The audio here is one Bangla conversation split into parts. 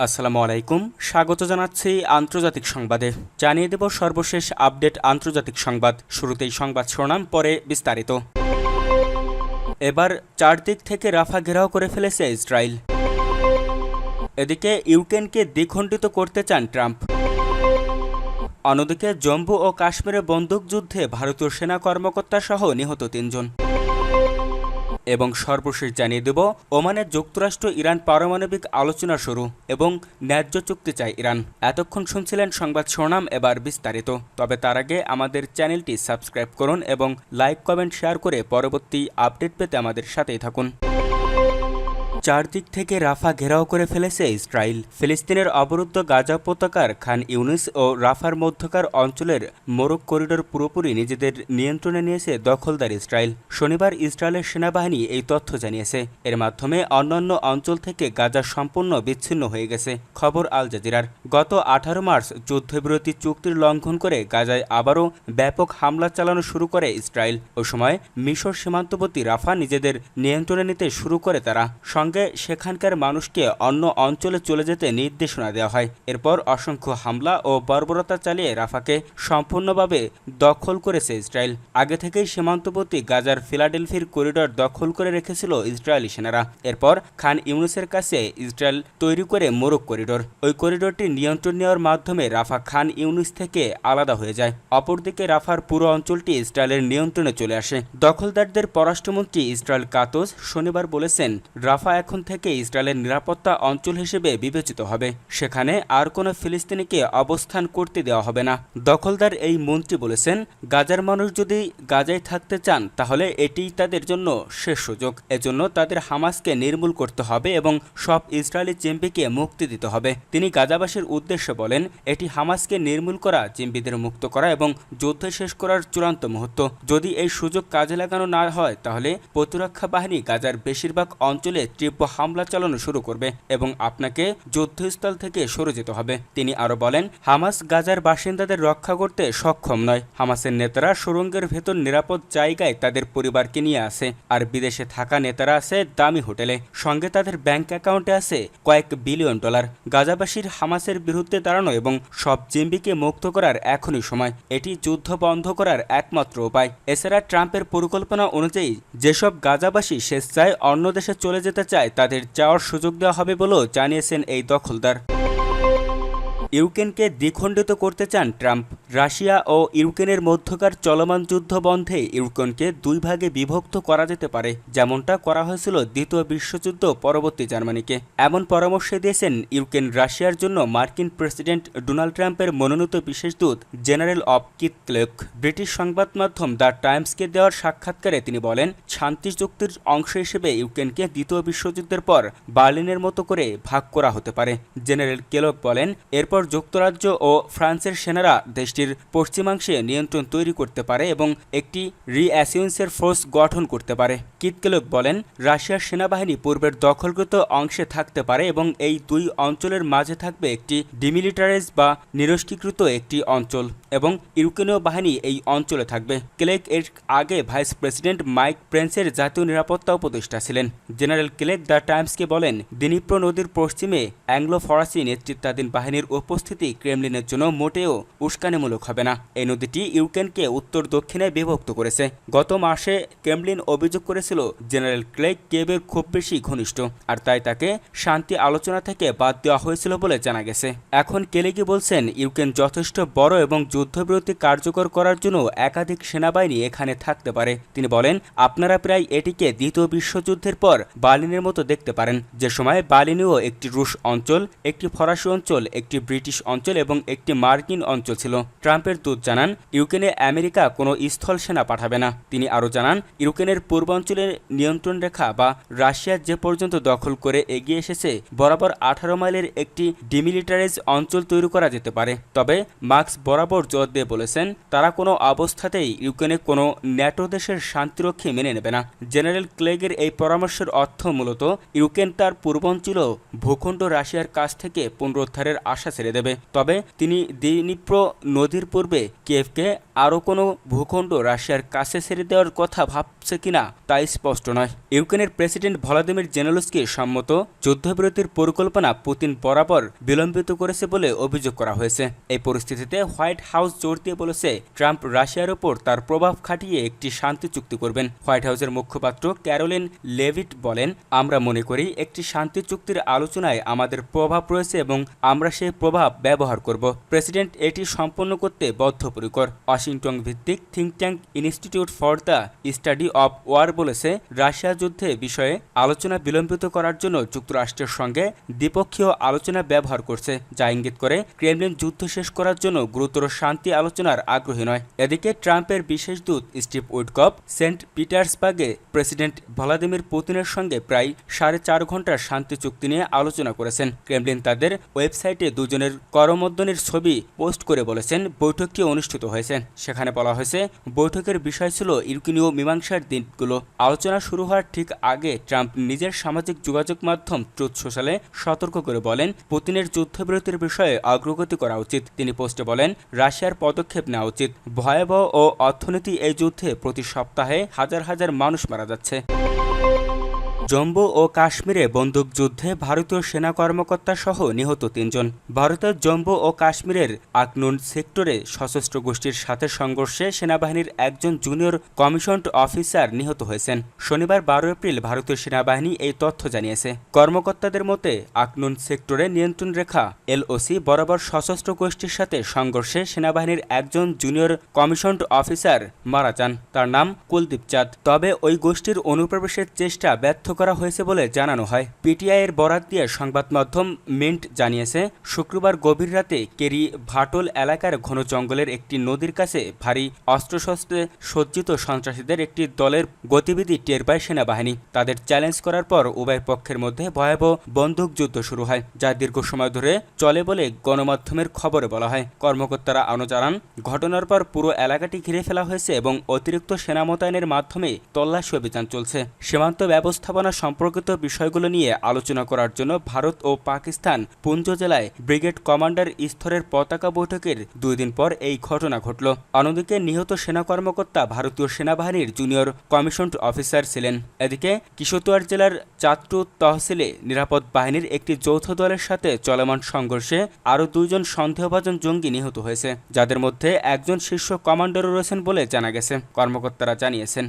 আসসালামু আলাইকুম। স্বাগত জানাচ্ছি আন্তর্জাতিক সংবাদে। জানিয়ে দেব সর্বশেষ আপডেট আন্তর্জাতিক সংবাদ। শুরুতেই সংবাদ শিরোনাম, পরে বিস্তারিত। এবার চারদিক থেকে রাফা ঘেরাও করে ফেলেছে ইসরায়েল। এদিকে ইউক্রেনকে দ্বিখণ্ডিত করতে চান ট্রাম্প। অন্যদিকে জম্মু ও কাশ্মীরে বন্দুকযুদ্ধে ভারতীয় সেনা কর্মকর্তা সহ নিহত তিনজন। এবং সর্বশেষ জানিয়ে দেব, ওমানের যুক্তরাষ্ট্র ইরান পারমাণবিক আলোচনা শুরু এবং ন্যায্য চুক্তি চায় ইরান। এতক্ষণ শুনছিলেন সংবাদ শোনাম এবার বিস্তারিত। তবে তার আগে আমাদের চ্যানেলটি সাবস্ক্রাইব করুন এবং লাইক, কমেন্ট, শেয়ার করে পরবর্তী আপডেট পেতে আমাদের সাথেই থাকুন। চারদিক থেকে রাফা ঘেরাও করে ফেলেছে ইসরায়েল। ফিলিস্তিনের অবরুদ্ধ গাজা উপত্যকার খান ইউনিস ও রাফার মধ্যকার অঞ্চলের মোরক করিডোর পুরোপুরি নিজেদের নিয়ন্ত্রণে নিয়েছে দখলদার ইসরায়েল। শনিবার ইসরায়েলের সেনাবাহিনী এই তথ্য জানিয়েছে। এর মাধ্যমে অন্যান্য অঞ্চল থেকে গাজা সম্পূর্ণ বিচ্ছিন্ন হয়ে গেছে, খবর আল জাজিরার। গত আঠারো মার্চ যুদ্ধবিরতি চুক্তির লঙ্ঘন করে গাজায় আবারও ব্যাপক হামলা চালানো শুরু করে ইসরায়েল। ও সময় মিশর সীমান্তবর্তী রাফা নিজেদের নিয়ন্ত্রণে নিতে শুরু করে তারা। সঙ্গে সেখানকার মানুষকে অন্য অঞ্চলে চলে যেতে নির্দেশনা দেওয়া হয়। এরপর অসংখ্য হামলা ও বর্বরতা চালিয়ে রাফাকে সম্পূর্ণভাবে দখল করেছে ইসরায়েল। আগে থেকেই সীমান্তবর্তী গাজার ফিলাডেলফির করিডর দখল করে রেখেছিল ইসরায়েলি সেনারা। এরপর খান ইউনুসের কাছে ইসরায়েল তৈরি করে মোরক করিডোর। ওই করিডোরটি নিয়ন্ত্রণ নেওয়ার মাধ্যমে রাফা খান ইউনুস থেকে আলাদা হয়ে যায়। অপরদিকে রাফার পুরো অঞ্চলটি ইসরায়েলের নিয়ন্ত্রণে চলে আসে। দখলদারদের পররাষ্ট্রমন্ত্রী ইসরায়েল কাতোস শনিবার বলেছেন, রাফা এখন থেকে ইসরায়েলের নিরাপত্তা অঞ্চল হিসেবে বিবেচিত হবে। সেখানে আর কোনো ফিলিস্তিনিকে অবস্থান করতে দেওয়া হবে না। দখলদার এই মন্ত্রী বলেছেন, গাজার মানুষ যদি গাজায় থাকতে চান, তাহলে এটিই তাদের জন্য শেষ সুযোগ। এজন্য তাদের হামাসকে নির্মূল করতে হবে এবং সব ইসরায়েলি চিম্পিকে মুক্তি দিতে হবে। তিনি গাজাবাসীর উদ্দেশ্যে বলেন, এটি হামাসকে নির্মূল করা চিম্পিদের মুক্ত করা এবং যুদ্ধ শেষ করার চূড়ান্ত মুহূর্ত। যদি এই সুযোগ কাজে লাগানো না হয়, তাহলে প্রতিরক্ষা বাহিনী গাজার বেশিরভাগ অঞ্চলে হামলা চালানো শুরু করবে এবং আপনাকে যুদ্ধস্থল থেকে সরে যেতে হবে। তিনি আরও বলেন, হামাস গাজার বাসিন্দাদের রক্ষা করতে সক্ষম নয়। হামাসের নেতারা সুরঙ্গের ভেতর নিরাপদ জায়গায় তাদের পরিবারকে নিয়ে আসে, আর বিদেশে থাকা নেতারা আছে দামি হোটেলে। সঙ্গে তাদের ব্যাংক অ্যাকাউন্টে আছে কয়েক বিলিয়ন ডলার। গাজাবাসীর হামাসের বিরুদ্ধে দাঁড়ানো এবং সব জিম্বিকে মুক্ত করার এখনই সময়। এটি যুদ্ধ বন্ধ করার একমাত্র উপায়। এছাড়া ট্রাম্পের পরিকল্পনা অনুযায়ী যেসব গাজাবাসী স্বেচ্ছায় অন্য দেশে চলে যেতে চায় তাদের যাওয়ার সুযোগ দেওয়া হবে বলেও জানিয়েছেন এই দখলদার। ইউক্রেনকে দ্বিখণ্ডিত করতে চান ট্রাম্প, রাশিয়া ও ইউক্রেনের মধ্যকার চলমান যুদ্ধ বন্ধে ইউক্রেনকে দুই ভাগে বিভক্ত করা যেতে পারে, যেমনটা করা হয়েছিল দ্বিতীয় বিশ্বযুদ্ধ পরবর্তী জার্মানিকে। এমন পরামর্শ দিয়েছেন ইউক্রেন রাশিয়ার জন্য মার্কিন প্রেসিডেন্ট ডোনাল্ড ট্রাম্পের মনোনীত বিশেষ দূত, general of Keith Kellogg British সংবাদ মাধ্যম দ্য টাইমসকে দেওয়ার সাক্ষাৎকারে তিনি বলেন, শান্তি চুক্তির অংশ হিসেবে ইউক্রেনকে দ্বিতীয় বিশ্বযুদ্ধের পর বার্লিনের মতো করে ভাগ করা হতে পারে। জেনারেল কেলক বলেন, এরপর যুক্তরাজ্য ও ফ্রান্সের সেনারা দেশটির পশ্চিমাংশে নিয়ন্ত্রণ তৈরি করতে পারে এবং একটি রিঅ্যাসিউন্সের ফোর্স গঠন করতে পারে। কিতকেলক বলেন, রাশিয়ার সেনাবাহিনী পূর্বের দখলকৃত অংশে থাকতে পারে এবং এই দুই অঞ্চলের মাঝে থাকবে একটি ডিমিলিটারাইজ বা নিরস্কীকৃত একটি অঞ্চল এবং ইউক্রেনীয় বাহিনী এই অঞ্চলে থাকবে। ক্লেক এর আগে ভাইস প্রেসিডেন্ট মাইক প্রেন্সের জাতীয় নিরাপত্তা উপদেষ্টা ছিলেন। জেনারেল ক্লেক দ্য টাইমসকে বলেন, দিনীপ্র নদীর পশ্চিমে অ্যাংলো ফরাসি নেতৃত্বাধীন বাহিনীর উপস্থিতি ক্রেমলিনের জন্য মোটেও উস্কানিমূলক হবে না। এই নদীটি ইউক্রেনকে উত্তর দক্ষিণে বিভক্ত করেছে। গত মাসে ক্রেমলিন অভিযোগ করেছিল জেনারেল ক্লেক কেবের খুব বেশি ঘনিষ্ঠ, আর তাই তাকে শান্তি আলোচনা থেকে বাদ দেওয়া হয়েছিল বলে জানা গেছে। এখন কেলেগি বলছেন, ইউক্রেন যথেষ্ট বড় এবং যুদ্ধবিরতি কার্যকর করার জন্য একাধিক সেনাবাহিনী এখানে থাকতে পারে। তিনি বলেন, আপনারা প্রায় এটিকে দ্বিতীয় বিশ্বযুদ্ধের পর বার্লিনের মতো দেখতে পারেন। যে সময় বার্লিনেও একটি রুশ অঞ্চল, একটি ফরাসি অঞ্চল, একটি ব্রিটিশ অঞ্চল এবং একটি মার্কিন অঞ্চল ছিল। ট্রাম্পের দূত জানান, ইউক্রেনে আমেরিকা কোনো স্থল সেনা পাঠাবে না। তিনি আরও জানান, ইউক্রেনের পূর্বাঞ্চলের নিয়ন্ত্রণ রেখা বা রাশিয়া যে পর্যন্ত দখল করে এগিয়ে এসেছে, বরাবর আঠারো মাইলের একটি ডিমিলিটারাইজ অঞ্চল তৈরি করা যেতে পারে। তবে মার্কস বরাবর জোর দিয়ে বলেছেন, তারা কোনো অবস্থাতেই ইউক্রেনে কোনো ন্যাটো দেশের শান্তিরক্ষী মেনে নেবে না। জেনারেল ক্লেগের এই পরামর্শের অর্থ মূলত, ইউক্রেন তার পূর্বাঞ্চল ভূখণ্ড রাশিয়ার কাছ থেকে পুনরুদ্ধারের আশা ছেড়ে ছেড়ে দেবে। তবে তিনি দিনিপ্র নদীর পূর্বে কিয়েভকে আরও কোনো ভূখণ্ড রাশিয়ার কাছে ছেড়ে দেওয়ার কথা ভাবছে কিনা তা স্পষ্ট নয়। ইউক্রেনের প্রেসিডেন্ট ভলাদিমির জেনেলস্কি সম্মত যুদ্ধবিরতির পরিকল্পনা পুতিন বরাবর বিলম্বিত করেছে বলে অভিযোগ করা হয়েছে। এই পরিস্থিতিতে হোয়াইট হাউস জোর দিয়ে বলেছে, ট্রাম্প রাশিয়ার ওপর তার প্রভাব খাটিয়ে একটি শান্তি চুক্তি করবেন। হোয়াইট হাউসের মুখপাত্র ক্যারোলিন লেভিট বলেন, আমরা মনে করি একটি শান্তি চুক্তির আলোচনায় আমাদের প্রভাব রয়েছে এবং আমরা সেই প্রভাব ব্যবহার করব। প্রেসিডেন্ট, এটি সম্পন্ন করতে বদ্ধপরিকর। ওয়াশিংটন ভিত্তিক think tank institute for the study of war বলেছে, রাশিয়া যুদ্ধে বিষয়ে আলোচনা বিলম্বিত করার জন্য যুক্তরাষ্ট্রের সঙ্গে দ্বিপক্ষীয় আলোচনা ব্যবহার করছে, যা ইঙ্গিত করে ক্রেমলিন যুদ্ধ শেষ করার জন্য গুরুতর শান্তি আলোচনার আগ্রহী নয়। এদিকে ট্রাম্পের বিশেষ দূত স্টিভ উডকপ সেন্ট পিটার্সবার্গে প্রেসিডেন্ট ভলাদিমির পুতিনের সঙ্গে প্রায় সাড়ে চার ঘণ্টার শান্তি চুক্তি নিয়ে আলোচনা করেছেন। ক্রেমলিন তাদের ওয়েবসাইটে দুজনের করমর্দনের ছবি পোস্ট করে বলেছেন, বৈঠকটি অনুষ্ঠিত হয়েছে। সেখানে বলা হয়েছে, বৈঠকের বিষয় ছিল ইউক্রেনীয় মীমাংসার দিনগুলো। আলোচনা শুরু হওয়ার ঠিক আগে ট্রাম্প নিজের সামাজিক যোগাযোগ মাধ্যম ট্রুথ সোশ্যালে সতর্ক করে বলেন, পুতিনের যুদ্ধবিরতির বিষয়ে অগ্রগতি করা উচিত। তিনি পোস্টে বলেন, রাশিয়ার পদক্ষেপ নেওয়া উচিত। ভয়াবহ ও অর্থনীতি এই যুদ্ধে প্রতি সপ্তাহে হাজার হাজার মানুষ মারা যাচ্ছে। জম্মু ও কাশ্মীরে বন্দুকযুদ্ধে ভারতীয় সেনা কর্মকর্তা সহ নিহত তিনজন। ভারতের জম্মু ও কাশ্মীরের আকনুন সেক্টরে সশস্ত্র গোষ্ঠীর সাথে সংঘর্ষে সেনাবাহিনীর একজন জুনিয়র কমিশনড অফিসার নিহত হয়েছেন। শনিবার বারো এপ্রিল ভারতীয় সেনাবাহিনী এই তথ্য জানিয়েছে। কর্মকর্তাদের মতে আকনুন সেক্টরে নিয়ন্ত্রণ রেখা, এলওসি বরাবর সশস্ত্র গোষ্ঠীর সাথে সংঘর্ষে সেনাবাহিনীর একজন জুনিয়র কমিশনড অফিসার মারা যান। তার নাম কুলদীপ চাঁদ। তবে ওই গোষ্ঠীর অনুপ্রবেশের চেষ্টা ব্যর্থ করা হয়েছে বলে জানানো হয়। পিটিআই এর বরাত দিয়ে সংবাদ মাধ্যম মিন্ট জানিয়েছে, শুক্রবার গভীর রাতে কেরি ভাটল এলাকার ঘন জঙ্গলের একটি নদীর কাছে ভারী অস্ত্রশস্ত্রে সজ্জিত সন্ত্রাসীদের একটি দলের গতিবিধি টের পায় সেনাবাহিনী। তাদের চ্যালেঞ্জ করার পর উভয় পক্ষের মধ্যে ভয়াবহ বন্দুকযুদ্ধ শুরু হয়, যা দীর্ঘ সময় ধরে চলে বলে গণমাধ্যমের খবরে বলা হয়। কর্মকর্তারা আনো জানান, ঘটনার পর পুরো এলাকাটি ঘিরে ফেলা হয়েছে এবং অতিরিক্ত সেনা মোতায়েনের মাধ্যমে তল্লাশি অভিযান চলছে। সীমান্ত ব্যবস্থাপনা সম্পর্কিত বিষয়গুলো নিয়ে আলোচনা করার জন্য ভারত ও পাকিস্তান পুঞ্জ জেলায় ব্রিগেড কমান্ডার স্তরের পতাকা বৈঠকের দুই দিন পর এই ঘটনা ঘটল। অন্যদিকে নিহত সেনা কর্মকর্তা ভারতীয় সেনাবাহিনীর জুনিয়র কমিশনড অফিসার ছিলেন। এদিকে কিশোরদুয়ার জেলার চাত্রু তহসিলে নিরাপদ বাহিনীর একটি যৌথ দলের সাথে চলমান সংঘর্ষে আরও দুইজন সন্দেহভাজন জঙ্গি নিহত হয়েছে, যাদের মধ্যে একজন শীর্ষ কমান্ডারও রয়েছেন বলে জানা গেছে, কর্মকর্তারা জানিয়েছেন।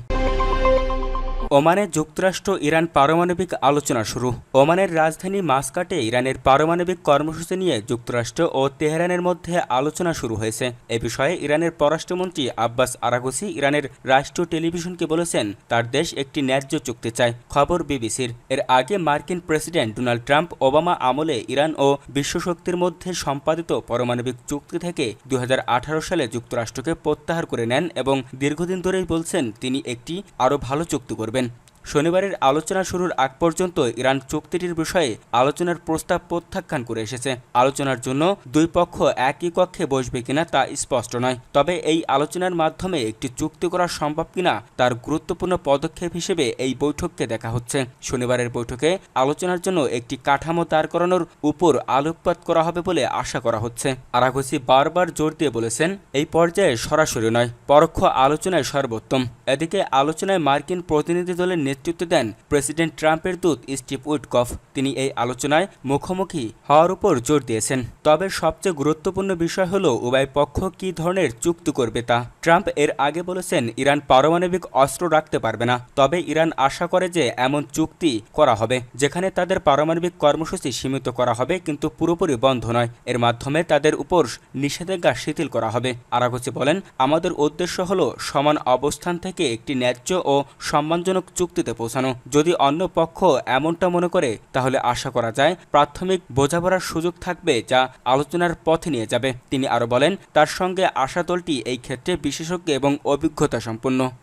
ওমানে যুক্তরাষ্ট্র ইরান পারমাণবিক আলোচনা শুরু। ওমানের রাজধানী মাস্কাটে ইরানের পারমাণবিক কর্মসূচি নিয়ে যুক্তরাষ্ট্র ও তেহরানের মধ্যে আলোচনা শুরু হয়েছে। এ বিষয়ে ইরানের পররাষ্ট্রমন্ত্রী আব্বাস আরাগুসি ইরানের রাষ্ট্রীয় টেলিভিশনকে বলেছেন, তার দেশ একটি ন্যায্য চুক্তি চায়, খবর বিবিসির। এর আগে মার্কিন প্রেসিডেন্ট ডোনাল্ড ট্রাম্প ওবামা আমলে ইরান ও বিশ্বশক্তির মধ্যে সম্পাদিত পারমাণবিক চুক্তি থেকে দু হাজার আঠারো সালে যুক্তরাষ্ট্রকে প্রত্যাহার করে নেন এবং দীর্ঘদিন ধরেই বলছেন, তিনি একটি আরও ভালো চুক্তি করবেন। শনিবারের আলোচনা শুরুর আগ পর্যন্ত ইরান চুক্তিটির বিষয়ে আলোচনার প্রস্তাব প্রত্যাখ্যান করে এসেছে। আলোচনার জন্য দুই পক্ষ একই কক্ষে বসবে কিনা তা স্পষ্ট নয়। তবে এই আলোচনার মাধ্যমে একটি চুক্তি করা সম্ভব কিনা তার গুরুত্বপূর্ণ পদক্ষেপ হিসেবে এই বৈঠককে দেখা হচ্ছে। শনিবারের বৈঠকে আলোচনার জন্য একটি কাঠামো দাঁড় করানোর উপর আলোকপাত করা হবে বলে আশা করা হচ্ছে। আরাঘসি বারবার জোর দিয়ে বলেছেন, এই পর্যায়ে সরাসরি নয়, পরোক্ষ আলোচনায় সর্বোত্তম। এদিকে আলোচনায় মার্কিন প্রতিনিধি দলের নেতৃত্ব দেন প্রেসিডেন্ট ট্রাম্পের দূত স্টিভ উডকফ তিনি এই আলোচনায় মুখোমুখি হওয়ার উপর জোর দিয়েছেন। তবে সবচেয়ে গুরুত্বপূর্ণ বিষয় হল, উভয় পক্ষ কী ধরনের চুক্তি করবে তা। ট্রাম্প এর আগে বলেছেন, ইরান পারমাণবিক অস্ত্র রাখতে পারবে না। তবে ইরান আশা করে যে এমন চুক্তি করা হবে, যেখানে তাদের পারমাণবিক কর্মসূচি সীমিত করা হবে কিন্তু পুরোপুরি বন্ধ নয়। এর মাধ্যমে তাদের উপর নিষেধাজ্ঞা শিথিল করা হবে। আরাগোচি বলেন, আমাদের উদ্দেশ্য হল সমান অবস্থান থেকে একটি ন্যায্য ও সম্মানজনক চুক্তি চুক্তিতে পৌঁছানো। যদি অন্য পক্ষ এমনটা মনে করে, তাহলে আশা করা যায় প্রাথমিক বোঝাপড়ার সুযোগ থাকবে যা আলোচনার পথে নিয়ে যাবে। তিনি আরও বলেন, তার সঙ্গে আশা দলটি এই ক্ষেত্রে বিশেষজ্ঞ এবং অভিজ্ঞতা সম্পন্ন